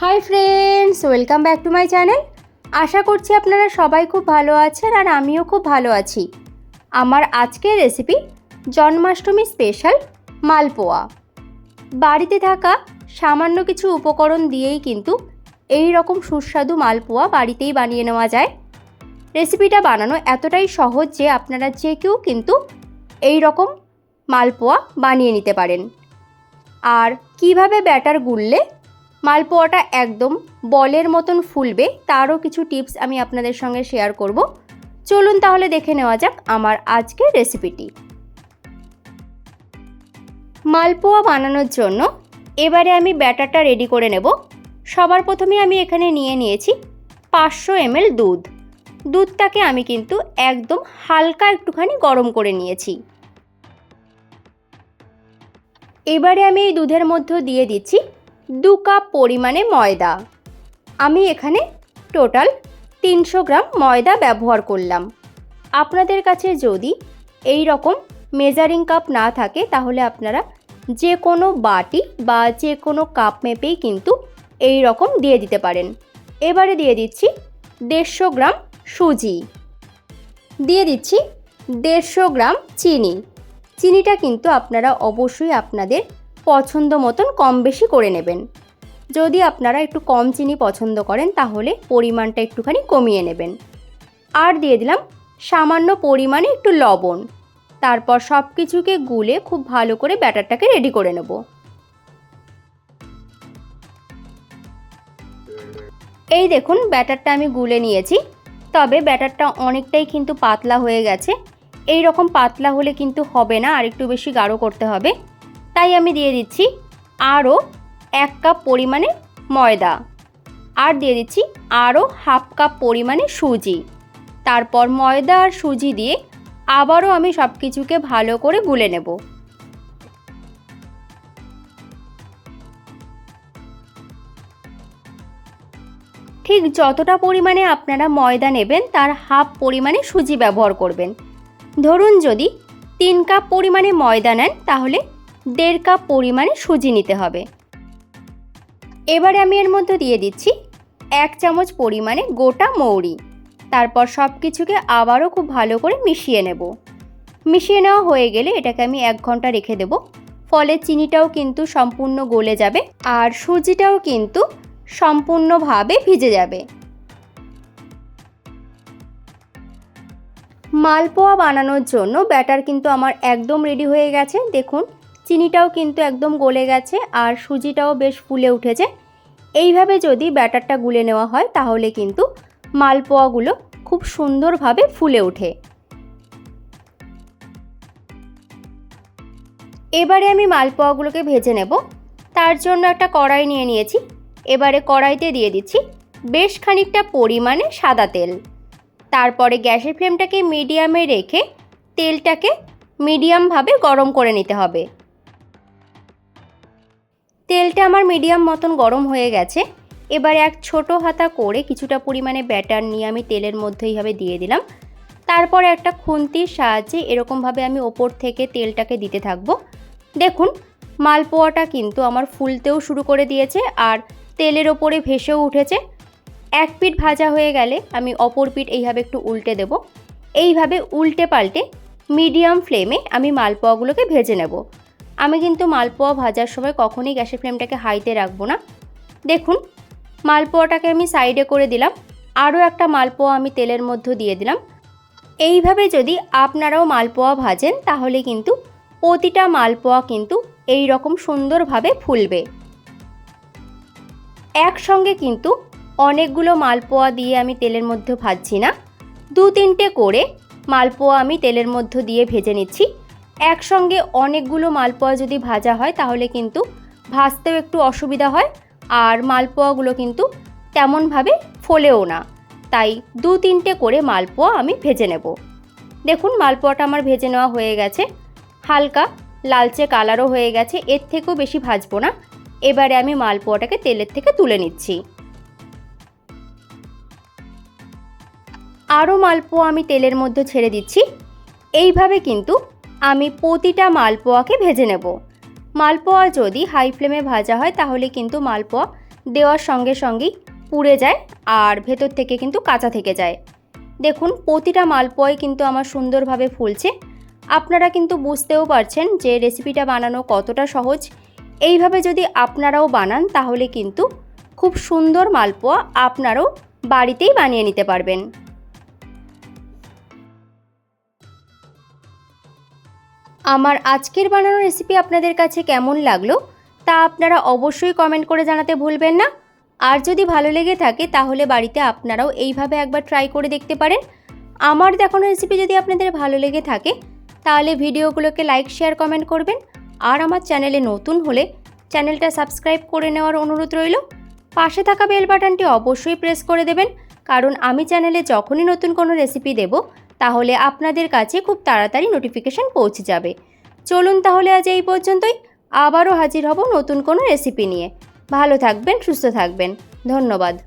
Hi friends welcome back to my channel আশা করছি আপনারা সবাই খুব ভালো আছেন আর আমিও খুব ভালো আছি। আমার আজকের রেসিপি জন্মাষ্টমী স্পেশাল মালপোয়া। বাড়িতে থাকা সামান্য কিছু উপকরণ দিয়েই কিন্তু এই রকম সুস্বাদু মালপোয়া বাড়িতেই বানিয়ে নেওয়া যায়। রেসিপিটা বানানো এতটাই সহজ যে আপনারা যে কেউ কিন্তু এই রকম মালপোয়া বানিয়ে নিতে পারেন। আর কীভাবে ব্যাটার গুললে মালপোয়াটা একদম বলের মতন ফুলবে, তারও কিছু টিপস আমি আপনাদের সঙ্গে শেয়ার করব। চলুন তাহলে দেখে নেওয়া যাক আমার আজকের রেসিপিটি। মালপোয়া বানানোর জন্য এবারে আমি ব্যাটারটা রেডি করে নেব। সবার প্রথমে আমি এখানে নিয়ে নিয়েছি পাঁচশো এমএল দুধ। দুধটাকে আমি কিন্তু একদম হালকা একটুখানি গরম করে নিয়েছি। এবারে আমি এই দুধের মধ্যে দিয়ে দিচ্ছি দু কাপ পরিমাণে ময়দা। আমি এখানে টোটাল তিনশো গ্রাম ময়দা ব্যবহার করলাম। আপনাদের কাছে যদি এই রকম মেজারিং কাপ না থাকে, তাহলে আপনারা যে কোনো বাটি বা যে কোনো কাপ মেপেই কিন্তু এই রকম দিয়ে দিতে পারেন। এবারে দিয়ে দিচ্ছি দেড়শো গ্রাম সুজি। দিয়ে দিচ্ছি দেড়শো গ্রাম চিনি। চিনিটা কিন্তু আপনারা অবশ্যই আপনাদের পছন্দ মতন কম বেশি করে নেবেন। যদি আপনারা একটু কম চিনি পছন্দ করেন, তাহলে পরিমাণটা একটুখানি কমিয়ে নেবেন। আর দিয়ে দিলাম সামান্য পরিমাণে একটু লবণ। তারপর সব কিছুকে গুলে খুব ভালো করে ব্যাটারটাকে রেডি করে নেব। এই দেখুন, ব্যাটারটা আমি গুলে নিয়েছি। তবে ব্যাটারটা অনেকটাই কিন্তু পাতলা হয়ে গেছে। এই রকম পাতলা হলে কিন্তু হবে না, আর একটু বেশি গাঢ় করতে হবে। তাই আমি দিয়ে দিচ্ছি আরও এক কাপ পরিমাণে ময়দা। আর দিয়ে দিচ্ছি আরও হাফ কাপ পরিমাণে সুজি। তারপর ময়দা আর সুজি দিয়ে আবারও আমি সব কিছুকে ভালো করে গুলে নেব। ঠিক যতটা পরিমাণে আপনারা ময়দা নেবেন, তার হাফ পরিমাণে সুজি ব্যবহার করবেন। ধরুন যদি তিন কাপ পরিমাণে ময়দা নেন, তাহলে দেড় কাপ পরিমাণে সুজি নিতে হবে। এবারে আমি এর মধ্যে দিয়ে দিচ্ছি এক চামচ পরিমাণে গোটা মৌরি। তারপর সব কিছুকে আবারও খুব ভালো করে মিশিয়ে নেব। মিশিয়ে নেওয়া হয়ে গেলে এটাকে আমি এক ঘণ্টা রেখে দেব। ফলে চিনিটাও কিন্তু সম্পূর্ণ গলে যাবে আর সুজিটাও কিন্তু সম্পূর্ণভাবে ভিজে যাবে। মালপোয়া বানানোর জন্য ব্যাটার কিন্তু আমার একদম রেডি হয়ে গেছে। দেখুন চিনিটাও কিন্তু একদম গলে গেছে আর সুজিটাও বেশ ফুলে উঠেছে। এইভাবে যদি ব্যাটারটা গুলে নেওয়া হয় তাহলে কিন্তু মালপোয়াগুলো খুব সুন্দরভাবে ফুলে ওঠে। এবারে আমি মালপোয়াগুলোকে ভেজে নেব। তার জন্য একটা কড়াই নিয়ে নিয়েছি। এবারে কড়াইতে দিয়ে দিচ্ছি বেশ খানিকটা পরিমাণে সাদা তেল। তারপরে গ্যাসের ফ্লেমটাকে মিডিয়ামে রেখে তেলটাকে মিডিয়ামভাবে গরম করে নিতে হবে। তেলটা আমার মিডিয়াম মতন গরম হয়ে গেছে। এবার এক ছোট হাতা করে কিছুটা পরিমাণে ব্যাটার নিয়ে আমি তেলের মধ্যে এইভাবে দিয়ে দিলাম। তারপর একটা খুন্তির সাহায্যে এরকমভাবে আমি ওপর থেকে তেলটাকে দিতে থাকব। দেখুন, মালপোয়াটা কিন্তু আমার ফুলতেও শুরু করে দিয়েছে আর তেলের ওপরে ভেসেও উঠেছে। এক পিঠ ভাজা হয়ে গেলে আমি অপর পিঠ এইভাবে একটু উল্টে দেব। এইভাবে উল্টে পাল্টে মিডিয়াম ফ্লেমে আমি মালপোয়াগুলোকে ভেজে নেব। আমি কিন্তু মালপোয়া ভাজার সময় কখনোই গ্যাসের ফ্লেমটাকে হাইতে রাখব না। দেখুন, মালপোয়াটাকে আমি সাইডে করে দিলাম। আরও একটা মালপোয়া আমি তেলের মধ্যে দিয়ে দিলাম। এইভাবে যদি আপনারাও মালপোয়া ভাজেন, তাহলে কিন্তু প্রতিটা মালপোয়া কিন্তু এই রকম সুন্দরভাবে ফুলবে। একসঙ্গে কিন্তু অনেকগুলো মালপোয়া দিয়ে আমি তেলের মধ্যে ভাজছি না। দু তিনটে করে মালপোয়া আমি তেলের মধ্যে দিয়ে ভেজে নিচ্ছি। একসঙ্গে অনেকগুলো মালপোয়া যদি ভাজা হয়, তাহলে কিন্তু ভাজতেও একটু অসুবিধা হয় আর মালপোয়াগুলো কিন্তু তেমনভাবে ফোলেও না। তাই দু তিনটে করে মালপোয়া আমি ভেজে নেব। দেখুন, মালপোয়াটা আমার ভেজে নেওয়া হয়ে গেছে। হালকা লালচে কালারও হয়ে গেছে, এর থেকেও বেশি ভাজবো না। এবারে আমি মালপোয়াটাকে তেলের থেকে তুলে নিচ্ছি। আরও মালপোয়া আমি তেলের মধ্যে ছেড়ে দিচ্ছি। এইভাবে কিন্তু আমি প্রতিটা মালপোয়াকে ভেজে নেব। মালপোয়া যদি হাই ফ্লেমে ভাজা হয়, তাহলে কিন্তু মালপোয়া দেওয়ার সঙ্গে সঙ্গেই পুড়ে যায় আর ভেতর থেকে কিন্তু কাঁচা থেকে যায়। দেখুন, প্রতিটা মালপোয়াই কিন্তু আমার সুন্দরভাবে ফুলছে। আপনারা কিন্তু বুঝতেও পারছেন যে রেসিপিটা বানানো কতটা সহজ। এইভাবে যদি আপনারাও বানান, তাহলে কিন্তু খুব সুন্দর মালপোয়া আপনারাও বাড়িতেই বানিয়ে নিতে পারবেন। আমার আজকের বানানো রেসিপি আপনাদের কাছে কেমন লাগল তা আপনারা অবশ্যই কমেন্ট করে জানাতে ভুলবেন না। আর যদি ভালো লেগে থাকে তাহলে বাড়িতে আপনারাও এইভাবে একবার ট্রাই করে দেখতে পারেন। আমার দেখানো রেসিপি যদি আপনাদের ভালো লেগে থাকে তাহলে ভিডিওগুলোকে লাইক শেয়ার কমেন্ট করবেন। আর আমার চ্যানেলে নতুন হলে চ্যানেলটা সাবস্ক্রাইব করে নেওয়ার অনুরোধ রইল। পাশে থাকা বেল বাটনটি অবশ্যই প্রেস করে দেবেন। কারণ আমি চ্যানেলে যখনই নতুন কোনো রেসিপি দেব তাহলে আপনাদের কাছে খুব তাড়াতাড়ি নোটিফিকেশান পৌঁছে যাবে। চলুন তাহলে আজ এই পর্যন্তই। আবারও হাজির হব নতুন কোনো রেসিপি নিয়ে। ভালো থাকবেন, সুস্থ থাকবেন। ধন্যবাদ।